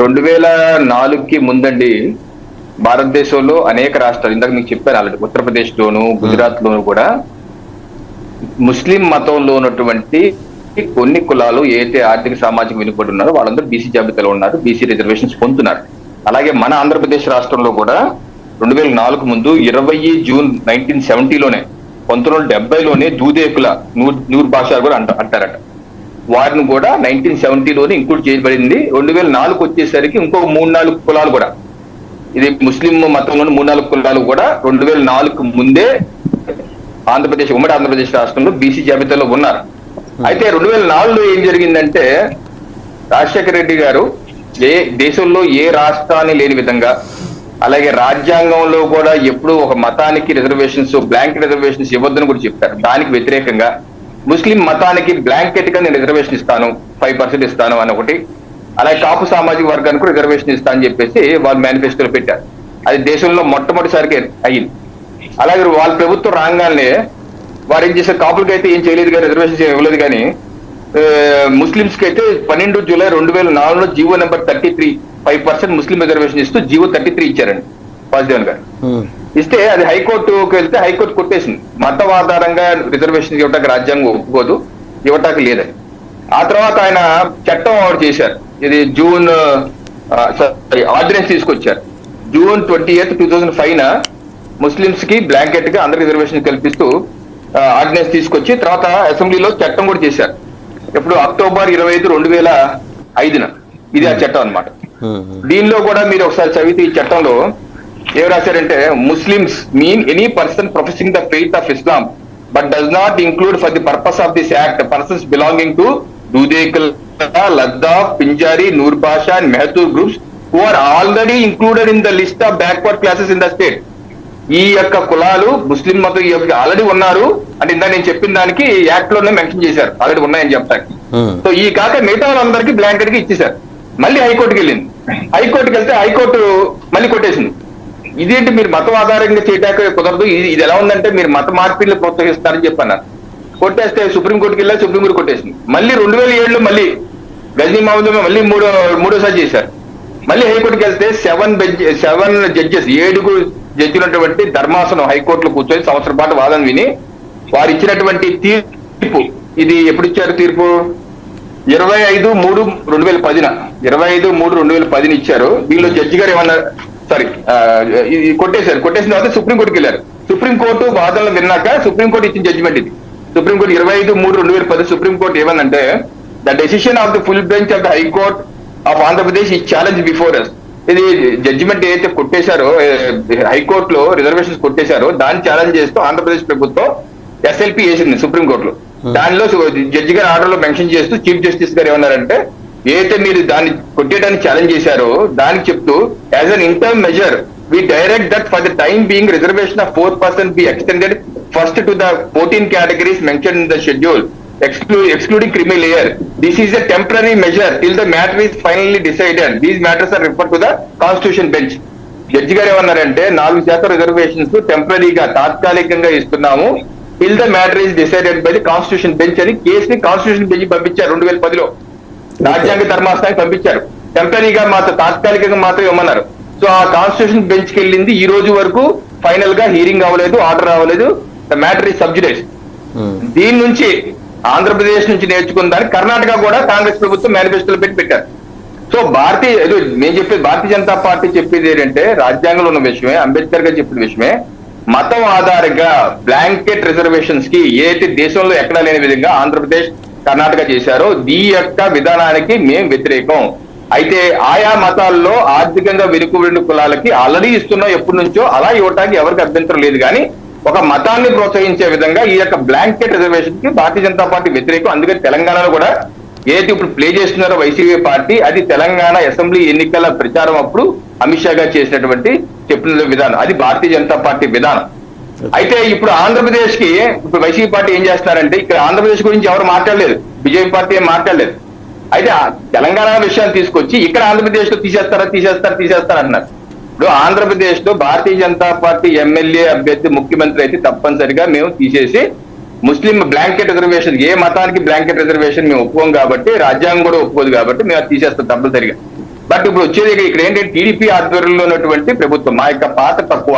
రెండు వేల నాలుగుకి ముందండి భారతదేశంలో అనేక రాష్ట్రాలు ఇందాక మీకు చెప్పాను ఆల్రెడీ ఉత్తరప్రదేశ్ లోను గుజరాత్ లోను కూడా ముస్లిం మతంలో ఉన్నటువంటి కొన్ని కులాలు ఏదైతే ఆర్థిక సామాజిక వెనుకబడి ఉన్నారో వాళ్ళందరూ బీసీ జాబితాలో ఉన్నారు బీసీ రిజర్వేషన్స్ పొందుతున్నారు. అలాగే మన ఆంధ్రప్రదేశ్ రాష్ట్రంలో కూడా రెండు వేల నాలుగు ముందు ఇరవై జూన్ నైన్టీన్ సెవెంటీలోనే పంతొమ్మిది వందల డెబ్బైలోనే దూదేకుల నూర్ నూర్ భాష కూడా అంట అంటారట. వారిని కూడా నైన్టీన్ సెవెంటీలోనే ఇంక్లూడ్ చేయబడింది. రెండు వేల నాలుగు వచ్చేసరికి ఇంకో మూడు నాలుగు కులాలు కూడా. ఇది ముస్లిం మతంలోని మూడు నాలుగు కులాలు కూడా రెండు వేల నాలుగు ముందే ఆంధ్రప్రదేశ్ ఉమ్మడి ఆంధ్రప్రదేశ్ రాష్ట్రంలో బీసీ జాబితాలో ఉన్నారు. అయితే రెండు వేల నాలుగులో ఏం జరిగిందంటే రాజశేఖర రెడ్డి గారు ఏ దేశంలో ఏ రాష్ట్రాన్ని లేని విధంగా అలాగే రాజ్యాంగంలో కూడా ఎప్పుడు ఒక మతానికి రిజర్వేషన్స్ బ్లాంక్ రిజర్వేషన్స్ ఇవ్వద్దని కూడా చెప్పారు. దానికి వ్యతిరేకంగా ముస్లిం మతానికి బ్లాంకెట్గా నేను రిజర్వేషన్ ఇస్తాను ఫైవ్ పర్సెంట్ ఇస్తాను అని ఒకటి. అలాగే కాపు సామాజిక వర్గానికి రిజర్వేషన్ ఇస్తా అని చెప్పేసి వాళ్ళు మేనిఫెస్టోలో పెట్టారు. అది దేశంలో మొట్టమొదటిసారికి అయ్యింది అలాగే వాళ్ళ ప్రభుత్వం రాగానే వారు ఏం చేశారు? కాపులకి అయితే ఏం చేయలేదు కానీ రిజర్వేషన్ ఇవ్వలేదు కానీ ముస్లింస్కి అయితే పన్నెండు జూలై రెండు వేల నాలుగులో GO number thirty three five percent ముస్లిం రిజర్వేషన్ ఇస్తూ జీవో థర్టీ త్రీ ఇచ్చారండి. వాసుదేవన్ గారు ఉమ్, ఇస్తే అది హైకోర్టుకి వెళ్తే హైకోర్టు కొట్టేసింది. మతం ఆధారంగా రిజర్వేషన్ ఇవ్వటానికి రాజ్యాంగం ఒప్పుకోదు ఇవ్వటానికి లేదని. ఆ తర్వాత ఆయన చట్టం ఆవిడ చేశారు. ఇది జూన్ సారీ ఆర్డినెన్స్ తీసుకొచ్చారు. June twenty eighth two thousand five ముస్లింస్కి బ్లాంకెట్గా అందరి రిజర్వేషన్ కల్పిస్తూ ఆర్డినెన్స్ తీసుకొచ్చి తర్వాత అసెంబ్లీలో చట్టం కూడా చేశారు. ఇప్పుడు అక్టోబర్ ఇరవై ఐదు రెండు వేల ఐదున. ఇది ఆ చట్టం అన్నమాట. ఉమ్, ఉమ్. దీనిలో కూడా మీరు ఒకసారి చదివితే ఈ చట్టంలో ఏం రాశారంటే Muslims mean any person professing the faith of Islam but does not include for the purpose of this act persons belonging to Dudekula Laddaf Pinjari Noor Basha and Mehtar groups who are already included in the list of backward classes in the state ఈ యొక్క కులాలు ముస్లిం మతం already ఉన్నారు. అంటే ఇందా నేను చెప్పిన దానికి యాక్ట్లోనే మెన్షన్ చేశారు. ఆల్రెడీ ఉన్నాయని చెప్తాను సో ఈ కాక మిగతా వాళ్ళందరికీ బ్లాంకెట్గా ఇచ్చేశారు. మళ్ళీ హైకోర్టుకి వెళ్ళింది. హైకోర్టుకి వెళ్తే హైకోర్టు మళ్ళీ కొట్టేసింది. ఇదేంటి మీరు మతం ఆధారంగా చేయటాక కుదరదు? ఇది ఇది ఎలా ఉందంటే మీరు మత మార్పిడిని ప్రోత్సహిస్తారని చెప్పాను. కొట్టేస్తే సుప్రీంకోర్టుకి వెళ్ళా సుప్రీంకోర్టు కొట్టేసింది. మళ్ళీ రెండు వేల ఏడులో మళ్ళీ గజనీ మహమ్మద్ మళ్ళీ మూడో మూడోసారి చేశారు. మళ్ళీ హైకోర్టుకి వెళ్తే సెవెన్ బెంచ్ సెవెన్ జడ్జెస్ ఏడుగురు జడ్జిలు ఉన్నటువంటి ధర్మాసనం హైకోర్టులో కూర్చొని సంవత్సరం పాటు వాదన విని వారు ఇచ్చినటువంటి తీర్పు. ఇది ఎప్పుడు ఇచ్చారు తీర్పు? ఇరవై ఐదు మూడు రెండు వేల పదిన. ఇరవై ఐదు మూడు రెండు వేల పదిన ఇచ్చారు. దీనిలో జడ్జి గారు ఏమన్నారు? సారీ ఇది కొట్టేశారు. కొట్టేసిన తర్వాత సుప్రీంకోర్టుకి వెళ్ళారు. సుప్రీంకోర్టు వాదనలు విన్నాక సుప్రీంకోర్టు ఇచ్చిన జడ్జిమెంట్ ఇది. సుప్రీంకోర్టు ఇరవై ఐదు మూడు రెండు వేల పది సుప్రీంకోర్టు ఏమనంటే the decision of the full bench of the high court of Andhra Pradesh ఈ ఛాలెంజ్ బిఫోర్ అస్ ఇది జడ్జిమెంట్ ఏదైతే కొట్టేశారో హైకోర్టులో రిజర్వేషన్స్ కొట్టేశారో దాన్ని ఛాలెంజ్ చేస్తూ ఆంధ్రప్రదేశ్ ప్రభుత్వం ఎస్ఎల్పి వేసింది సుప్రీంకోర్టులో. దానిలో జడ్జి గారి ఆర్డర్లో మెన్షన్ చేస్తూ చీఫ్ జస్టిస్ గారు ఏమన్నారంటే ఏదైతే మీరు దాన్ని కొట్టేయడానికి ఛాలెంజ్ చేశారో దానికి చెప్తూ as an interim measure we direct that for the time being reservation of four percent be extended first to the fourteen categories mention in the schedule exclu- excluding creamy layer. This is a temporary measure till the matter is finally decided. These matters are referred to the constitution bench. Judge గారు ఏమన్నారంటే నాలుగు శాతం reservations టెంపరీగా తాత్కాలికంగా ఇస్తున్నాము till the matter is decided by the constitution bench అని కేసుని constitution bench పంపించారు రెండు వేల పదిలో రాజ్యాంగ ధర్మాసనానికి పంపించారు. టెంపరీగా మాత్రం తాత్కాలికంగా మాత్రం ఇవ్వమన్నారు. సో ఆ కాన్స్టిట్యూషన్ బెంచ్కి వెళ్ళింది ఈ రోజు వరకు ఫైనల్గా హీరింగ్ అవ్వలేదు ఆర్డర్ అవ్వలేదు. ద మ్యాటర్ ఈస్ సబ్జుడైజ్ దీని నుంచి ఆంధ్రప్రదేశ్ నుంచి నేర్చుకున్న దాన్ని కర్ణాటక కూడా కాంగ్రెస్ ప్రభుత్వం మేనిఫెస్టోలో పెట్టి పెట్టారు. సో భారతీయ నేను చెప్పేది భారతీయ జనతా పార్టీ చెప్పేది ఏంటంటే రాజ్యాంగంలో ఉన్న విషయమే అంబేద్కర్ గారు చెప్పిన విషయమే మతం ఆధారంగా బ్లాంకెట్ రిజర్వేషన్స్కి ఏదైతే దేశంలో ఎక్కడా లేని విధంగా ఆంధ్రప్రదేశ్ కర్ణాటక చేశారో. ఈ యొక్క విధానానికి మేము వ్యతిరేకం. అయితే ఆయా మతాల్లో ఆర్థికంగా వెనుకబడిన కులాలకి ఆల్రెడీ ఇస్తున్నా ఎప్పటి నుంచో అలా ఇవ్వటానికి ఎవరికి అభ్యంతరం లేదు. కానీ ఒక మతాన్ని ప్రోత్సహించే విధంగా ఈ యొక్క బ్లాంకెట్ రిజర్వేషన్కి భారతీయ జనతా పార్టీ వ్యతిరేకం. అందుకే తెలంగాణలో కూడా ఏదైతే ఇప్పుడు ప్లే చేస్తున్నారో వైసీపీ పార్టీ అది తెలంగాణ అసెంబ్లీ ఎన్నికల ప్రచారం అప్పుడు అమిత్ షా గారు చేసినటువంటి చెప్పిన విధానం. అది భారతీయ జనతా పార్టీ విధానం. అయితే ఇప్పుడు ఆంధ్రప్రదేశ్కి ఇప్పుడు వైసీపీ పార్టీ ఏం చేస్తున్నారంటే ఇక్కడ ఆంధ్రప్రదేశ్ గురించి ఎవరు మాట్లాడలేదు. బీజేపీ పార్టీ ఏం మాట్లాడలేదు. అయితే తెలంగాణ విషయాన్ని తీసుకొచ్చి ఇక్కడ ఆంధ్రప్రదేశ్లో తీసేస్తారా తీసేస్తారా తీసేస్తారా ఇప్పుడు ఆంధ్రప్రదేశ్లో భారతీయ జనతా పార్టీ ఎమ్మెల్యే అభ్యర్థి ముఖ్యమంత్రి అయితే తప్పనిసరిగా మేము తీసేసి ముస్లిం బ్లాంకెట్ రిజర్వేషన్ ఏ మతానికి బ్లాంకెట్ రిజర్వేషన్ మేము ఒప్పుకోం కాబట్టి రాజ్యాంగం కూడా ఒప్పుకోదు కాబట్టి మేము అది తీసేస్తాం తప్పనిసరిగా. బట్ ఇప్పుడు వచ్చేది ఇక్కడ ఏంటంటే టీడీపీ ఆధ్వర్యంలో ఉన్నటువంటి ప్రభుత్వం మా యొక్క పాత తక్కువ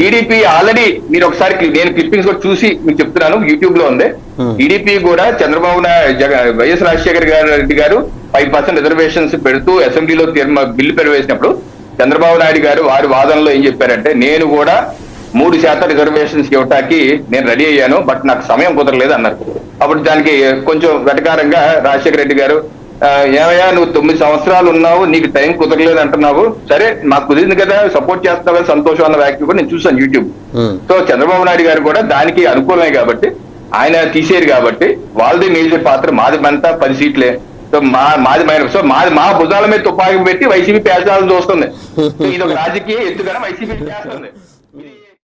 టీడీపీ ఆల్రెడీ మీరు ఒకసారి నేను క్లిప్పింగ్స్ కూడా చూసి మీకు చెప్తున్నాను యూట్యూబ్లో ఉంది. Hmm. టీడీపీ కూడా Chandrababu Naidu YS Rajasekhar Reddy garu five percent reservations పెడుతూ అసెంబ్లీలో బిల్లు పెరవేసినప్పుడు చంద్రబాబు నాయుడు గారు వారి వాదనలో ఏం చెప్పారంటే నేను కూడా మూడు శాతం రిజర్వేషన్స్ ఇవ్వటానికి నేను రెడీ అయ్యాను బట్ నాకు సమయం కుదరలేదు అన్నారు. అప్పుడు దానికి కొంచెం వెటకారంగా రాజశేఖర రెడ్డి గారు "ఆ, ఏమయ్యా నువ్వు తొమ్మిది సంవత్సరాలు ఉన్నావు నీకు టైం కుదరలేదు అంటున్నావు. సరే మాకు కుదిరింది కదా సపోర్ట్ చేస్తున్నావు కదా సంతోషం అన్న వ్యాఖ్య కూడా నేను చూసాను యూట్యూబ్ సో చంద్రబాబు నాయుడు గారు కూడా దానికి అనుకూలమే కాబట్టి ఆయన తీసేరు కాబట్టి వాళ్ళది మేజర్ పాత్ర మాది అంతా పది సీట్లే. సో మా మాది మైన సో మాది మా భుజాల మీద తుపాకీ పెట్టి వైసీపీ పేల్చాలని చూస్తుంది. ఇది ఒక రాజకీయ ఎత్తుగా వైసీపీ చేస్తుంది.